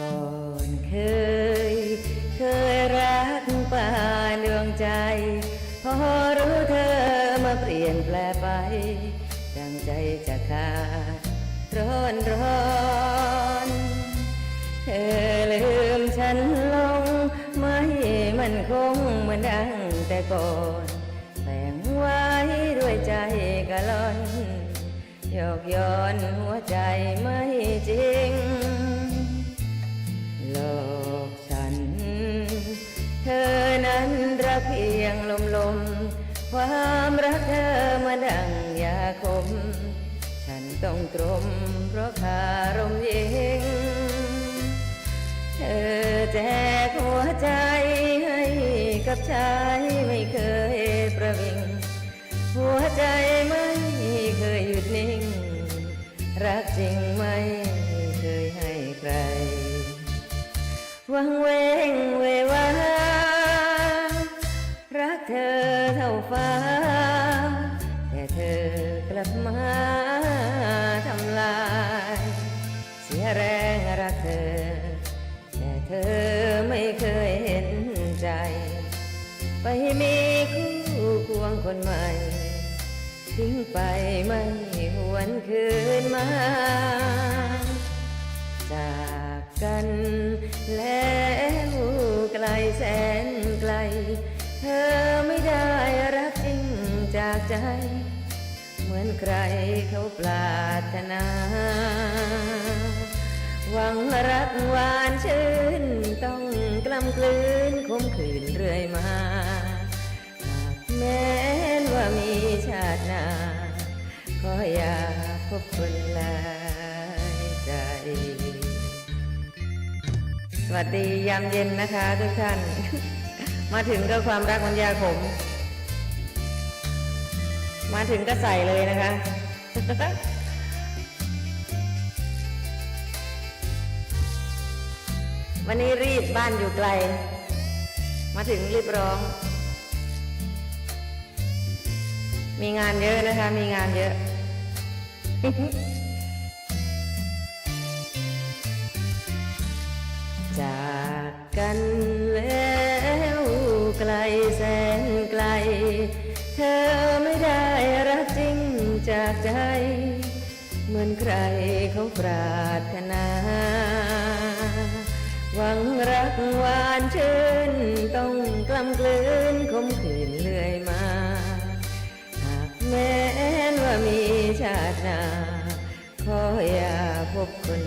ก่อนเคย เคยรักป่านดวงใจ พอรู้เธอมาเปลี่ยนแปลไป ดังใจจะขาดร้อนร้อนเธอลืมฉันลง ไม่มันคงเหมือนดังแต่ก่อนแฝงไว้ด้วยใจกะล่อนยอกย้อนหัวใจไม่จริง หลอกฉัน เธอนั้นรักเพียงลมลมความรักเธอมาดังยาคม ฉันต้องตรมเพราะคารมเย็งเธอแจกหัวใจให้กับชายไม่เคยประวิง หัวใจไม่เคยหยุดนิ่ง รักจริงไม่ วังเวงเววารักเธอเท่าฟ้า แต่เธอกลับมาทำลาย เสียแรงรักเธอ แต่เธอไม่เคยเห็นใจ ไปมีคู่ควงคนใหม่ ทิ้งไปไม่หวนคืนมา นไกล เธอไม่ได้รักจริงจากใจ เหมือนใครเขาปรารถนา หวังรักหวานชื่น ต้องกล้ำกลืนคมขืนเรื่อยมา แม้นว่ามีชาติหน้าก็อยากพบคนลา วัสดียามเย็นนะคะทุกท่าน มาถึงก็ความรักมันยาขม มาถึงก็ใส่เลยนะคะวันนี้รีบบ้านอยู่ไกล มาถึงรีบร้อง มีงานเยอะนะคะ มีงานเยอะ เธอไม่ได้รักจริงจากใจ เหมือนใครเขาปรารถนา หวังรักหวานชื่นต้องกล้ำกลืนคมขืนเรื่อยมา หากแม้นว่ามีชาติหน้าขออย่าพบคน